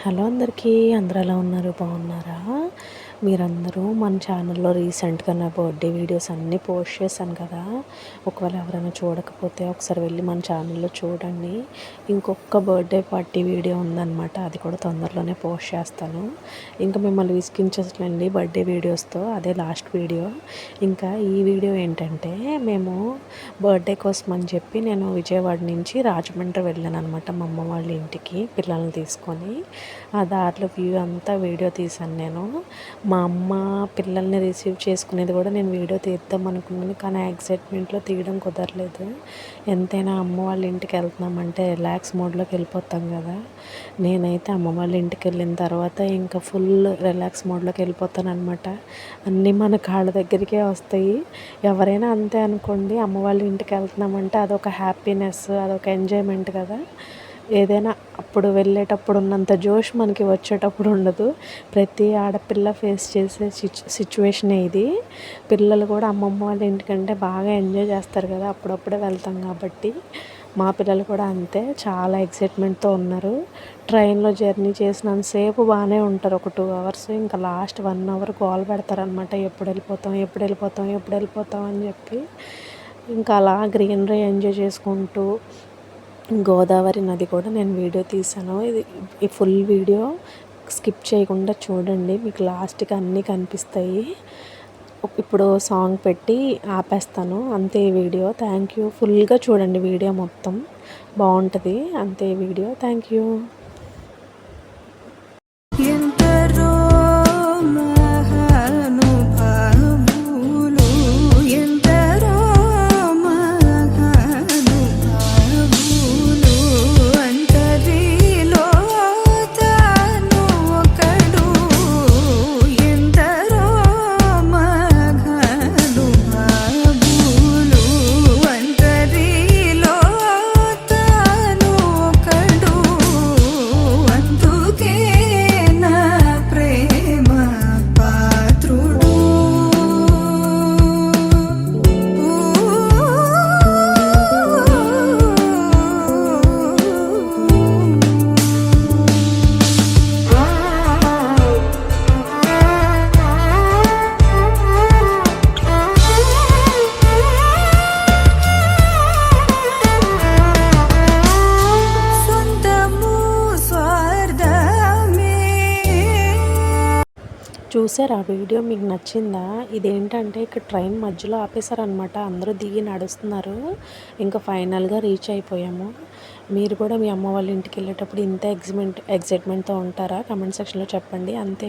Hello అందరికీ అందరూ ఎలా ఉన్నారు? బాగున్నారా? మీరందరూ మన ఛానల్లో రీసెంట్గా నా బర్త్డే వీడియోస్ అన్నీ పోస్ట్ చేశాను కదా. ఒకవేళ ఎవరైనా చూడకపోతే ఒకసారి వెళ్ళి మన ఛానల్లో చూడండి. ఇంకొక బర్త్డే పార్టీ వీడియో ఉందన్నమాట. అది కూడా తొందరలోనే పోస్ట్ చేస్తాను. ఇంకా మిమ్మల్ని విసిగించండి బర్త్డే వీడియోస్తో. అదే లాస్ట్ వీడియో. ఇంకా ఈ వీడియో ఏంటంటే మేము బర్త్డే కోసం అని చెప్పి నేను విజయవాడ నుంచి రాజమండ్రి వెళ్ళాను అనమాట మా అమ్మ వాళ్ళ ఇంటికి పిల్లల్ని తీసుకొని. ఆ దారిలో వ్యూ అంతా వీడియో తీశాను నేను. మా అమ్మ పిల్లల్ని రిసీవ్ చేసుకునేది కూడా నేను వీడియో తీద్దాం అనుకున్నాను కానీ ఎగ్జైట్మెంట్లో తీయడం కుదరలేదు. ఎంతైనా అమ్మ వాళ్ళ ఇంటికి వెళ్తున్నామంటే రిలాక్స్ మోడ్లోకి వెళ్ళిపోతాం కదా. నేనైతే అమ్మ వాళ్ళ ఇంటికి వెళ్ళిన తర్వాత ఇంకా ఫుల్ రిలాక్స్ మోడ్లోకి వెళ్ళిపోతాను అనమాట అన్నీ మన కాళ్ళ దగ్గరికే వస్తాయి. ఎవరైనా అంతే అనుకోండి అమ్మ వాళ్ళ ఇంటికి వెళ్తున్నామంటే అదొక హ్యాపీనెస్ అదొక ఎంజాయ్మెంట్ కదా. ఏదైనా అప్పుడు వెళ్ళేటప్పుడు ఉన్నంత జోష్ మనకి వచ్చేటప్పుడు ఉండదు. ప్రతి ఆడపిల్ల ఫేస్ చేసే సిచు సిచ్యువేషనే ఇది. పిల్లలు కూడా అమ్మమ్మ వాళ్ళ ఇంటికంటే బాగా ఎంజాయ్ చేస్తారు కదా అప్పుడప్పుడే వెళ్తాం కాబట్టి. మా పిల్లలు కూడా అంతే చాలా ఎక్సైట్మెంట్తో ఉన్నారు. ట్రైన్లో జర్నీ చేసినంతసేపు బాగానే ఉంటారు ఒక టూ అవర్స్ ఇంకా లాస్ట్ వన్ అవర్ కాల్ పెడతారనమాట ఎప్పుడు వెళ్ళిపోతాం ఎప్పుడు వెళ్ళిపోతాం ఎప్పుడు వెళ్ళిపోతాం అని చెప్పి. ఇంకా అలా గ్రీనరీ ఎంజాయ్ చేసుకుంటూ గోదావరి నది కూడా నేను వీడియో తీసాను ఇది ఈ ఫుల్ వీడియో స్కిప్ చేయకుండా చూడండి. మీకు లాస్ట్కి అన్నీ కనిపిస్తాయి. ఇప్పుడు సాంగ్ పెట్టి ఆపేస్తాను. అంతే వీడియో. Thank you. ఫుల్గా చూడండి వీడియో మొత్తం. బాగుంటుంది. అంతే వీడియో. Thank you. చూసారు? ఆ వీడియో మీకు నచ్చిందా? ఇదేంటంటే ఇక్కడ ట్రైన్ మధ్యలో ఆపేశారనమాట అందరూ దిగి నడుస్తున్నారు. ఇంకా ఫైనల్గా రీచ్ అయిపోయాము. మీరు కూడా మీ అమ్మ వాళ్ళ ఇంటికి వెళ్ళేటప్పుడు ఇంత ఎగ్జిమెంట్ ఎగ్జైట్మెంట్తో ఉంటారా? కమెంట్ సెక్షన్లో చెప్పండి. అంతే.